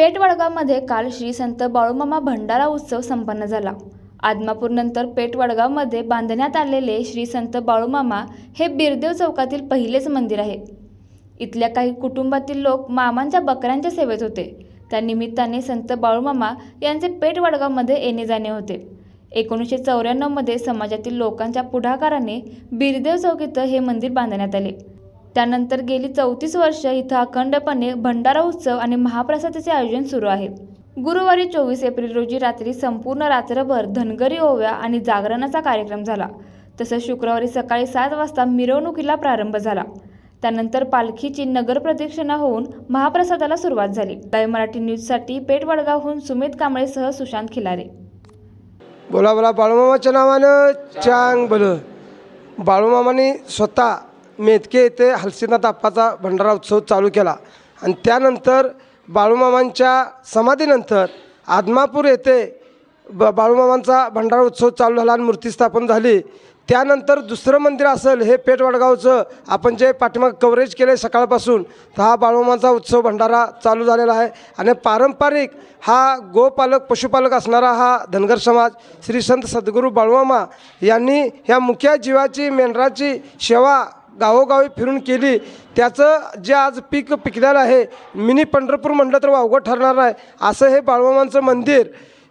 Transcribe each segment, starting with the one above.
पेठ वडगावमध्ये काल श्री संत बाळूमामा भंडारा उत्सव संपन्न झाला. आदमापूरनंतर पेठ वडगावमध्ये बांधण्यात आलेले श्री संत बाळूमामा हे बिरदेव चौकातील पहिलेच मंदिर आहे. इथल्या काही कुटुंबातील लोक मामांच्या बकऱ्यांच्या सेवेत होते. त्यानिमित्ताने संत बाळूमामा यांचे पेठ वडगावमध्ये येणे जाणे होते. एकोणीसशे चौऱ्याण्णवमध्ये समाजातील लोकांच्या पुढाकाराने बिरदेव चौक इथं हे मंदिर बांधण्यात आले. त्यानंतर गेली चौतीस वर्ष इथं अखंडपणे भंडारा उत्सव आणि महाप्रसादाचे आयोजन सुरू आहे. गुरुवारी चोवीस एप्रिल रोजी रात्री संपूर्ण रात्रभर धनगरी ओव्या आणि जागरणाचा कार्यक्रम झाला. तसंच शुक्रवारी सकाळी सात वाजता मिरवणुकीला प्रारंभ झाला. त्यानंतर पालखीची नगर प्रदक्षिणा होऊन महाप्रसादाला सुरुवात झाली. लाईव्ह मराठी न्यूजसाठी पेठ वडगावहून सुमित कांबळेसह सुशांत खिलारे. बोला बोला बाळूमामाच्या नावानं चांग बोल. बाळूमामाने स्वतः मेतके येथे हलसिनाथ आप्पाचा भंडारा उत्सव चालू केला. आणि त्यानंतर बाळूमामांच्या समाधीनंतर आदमापूर येथे ब बाळूमामांचा भंडारा उत्सव चालू झाला आणि मूर्ती स्थापन झाली. त्यानंतर दुसरं मंदिर असेल हे पेठ वडगावचं आपण जे पाठीमाग कव्हरेज केलं आहे सकाळपासून तर हा बाळूमामांचा उत्सव भंडारा चालू झालेला आहे. आणि पारंपरिक हा गोपालक पशुपालक असणारा हा धनगर समाज श्री संत सद्गुरू बाळूमामा यांनी ह्या मुख्या जीवाची मेंढराची सेवा गावोगावी फिरून केली. त्याचं जे आज पीक पिकलेलं आहे मिनी पंढरपूर म्हटलं तर वावगं ठरणार आहे असं हे बाळवामांचं मंदिर.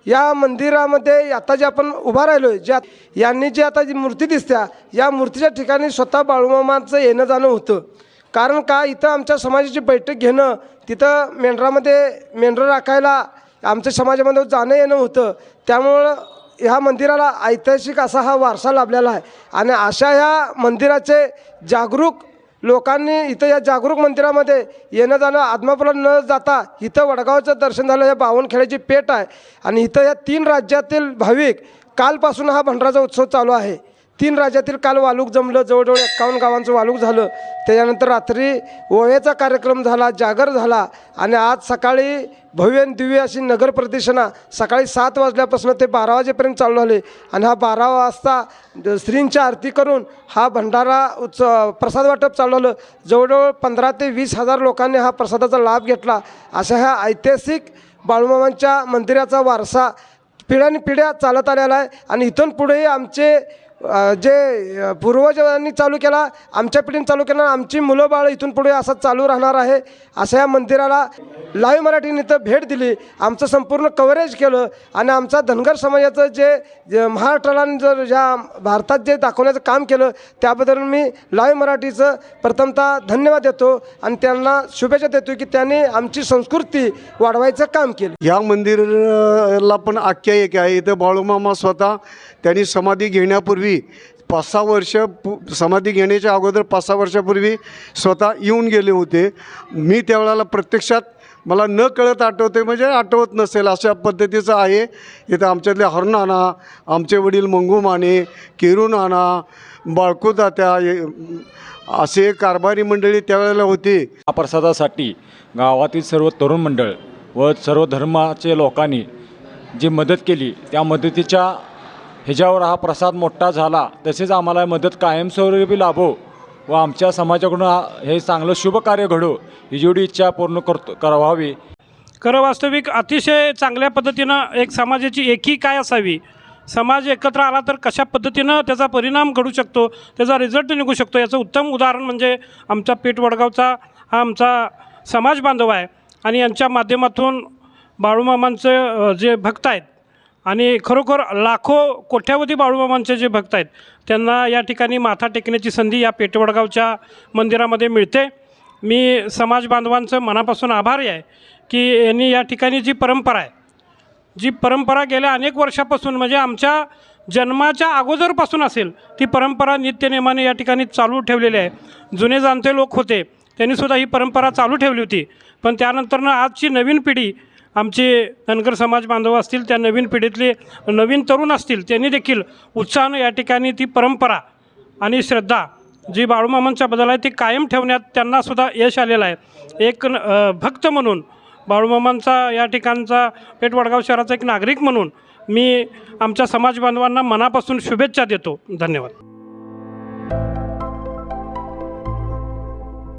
या मंदिरामध्ये आता जे आपण उभा राहिलो आहे ज्या यांनी जी आता जी मूर्ती दिसत्या या मूर्तीच्या ठिकाणी स्वतः बाळूमामाचं येणं जाणं होतं. कारण का इथं आमच्या समाजाची बैठक घेणं तिथं मेंढरामध्ये मेंढरं राखायला आमच्या समाजामध्ये जाणं येणं होतं. त्यामुळं ह्या मंदिराला ऐतिहासिक असा हा वारसा लाभलेला आहे. आणि अशा ह्या मंदिराचे जागरूक लोकांनी इथं या जागरूक मंदिरामध्ये येणं जाणं आदमापुरात न जाता इथं वडगावचं दर्शन झालं या बावनखेड्याची पेठ आहे. आणि इथं या तीन राज्यातील भाविक कालपासून हा भंडाराचा उत्सव चालू आहे. तीन राज्यातील काल वालूक जमलं जवळजवळ एक्कावन्न गावांचं वालूक झालं. त्याच्यानंतर रात्री ओव्याचा कार्यक्रम झाला जागर झाला आणि आज सकाळी भव्य दिव्य अशी नगर प्रदक्षिणा सकाळी सात वाजल्यापासून ते बारा वाजेपर्यंत चालू झाले. आणि हा बारा वाजता द- स्त्रींची आरती करून हा भंडारा उत्सव प्रसाद वाटप चालू झालं. जवळजवळ पंधरा ते वीस हजार लोकांनी हा प्रसादाचा लाभ घेतला. अशा ह्या ऐतिहासिक बाळूमामांच्या मंदिराचा वारसा पिढ्यानपिढ्या चालत आलेला आहे. आणि इथून पुढेही आमचे जे पूर्वजांनी चालू केला आमच्या पिढीने चालू केला आमची मुलं बाळ इथून पुढे असं चालू राहणार आहे असं या मंदिराला लाईव्ह मराठीने इथं भेट दिली. आमचं संपूर्ण कव्हरेज केलं आणि आमचा धनगर समाजाचं जे महाराष्ट्राला जर ज्या भारतात जे दाखवण्याचं काम केलं त्याबद्दल मी लाईव्ह मराठीचं प्रथमतः धन्यवाद देतो आणि त्यांना शुभेच्छा देतो की त्यांनी आमची संस्कृती वाढवायचं काम केलं. या मंदिराला पण आख्यायिक आहे. इथं बाळूमामा स्वतः त्यांनी समाधी घेण्यापूर्वी पाच सहा वर्ष पु समाधी घेण्याच्या अगोदर पाच सहा वर्षापूर्वी स्वतः येऊन गेले होते. मी त्यावेळेला प्रत्यक्षात मला न कळत आठवते म्हणजे आठवत नसेल अशा पद्धतीचं आहे. इथं आमच्यातले आणा आमचे वडील मंगू माने केरू नाना बाळकोदात्या असे कारभारी मंडळी त्यावेळेला होती. महाप्रसादासाठी गावातील सर्व तरुण मंडळ व सर्व धर्माचे लोकांनी जी मदत केली त्या मदतीच्या ह्याच्यावर हा प्रसाद मोठा झाला. तसेच आम्हाला मदत कायमस्वरूपी लाभो व आमच्या समाजाकडून हे चांगलं शुभकार्य घडो ही जेवढी इच्छा पूर्ण करतो करावावी. खरं वास्तविक अतिशय चांगल्या पद्धतीनं एक समाजाची एकी काय असावी? समाज एकत्र आला तर कशा पद्धतीनं त्याचा परिणाम घडू शकतो त्याचा रिझल्ट निघू शकतो? याचं उत्तम उदाहरण म्हणजे आमचा पेठ वडगावचा हा आमचा समाज बांधव आहे. आणि यांच्या माध्यमातून बाळूमामांचे जे भक्त आहेत आणि खरोखर लाखो कोट्यावधी बाळूमामांचे जे भक्त आहेत त्यांना या ठिकाणी माथा टेकण्याची संधी या पेटवडगावच्या मंदिरामध्ये मिळते. मी समाज बांधवांचं मनापासून आभारी आहे की यांनी या ठिकाणी जी परंपरा आहे जी परंपरा गेल्या अनेक वर्षापासून म्हणजे आमच्या जन्माच्या अगोदरपासून असेल ती परंपरा नित्यनेमाने या ठिकाणी चालू ठेवलेली आहे. जुने जाणते लोक होते त्यांनीसुद्धा ही परंपरा चालू ठेवली होती. पण त्यानंतरनं आजची नवीन पिढी आमचे धनगर समाज बांधव असतील त्या नवीन पिढीतले नवीन तरुण असतील त्यांनी देखील उत्साहानं या ठिकाणी ती परंपरा आणि श्रद्धा जी बाळूमामांच्या बदल आहे ती कायम ठेवण्यात त्यांनासुद्धा यश आलेलं आहे. एक न- भक्त म्हणून बाळूमामांचा या ठिकाणचा पेठ वडगाव शहराचा एक नागरिक म्हणून मी आमच्या समाज बांधवांना मनापासून शुभेच्छा देतो. धन्यवाद.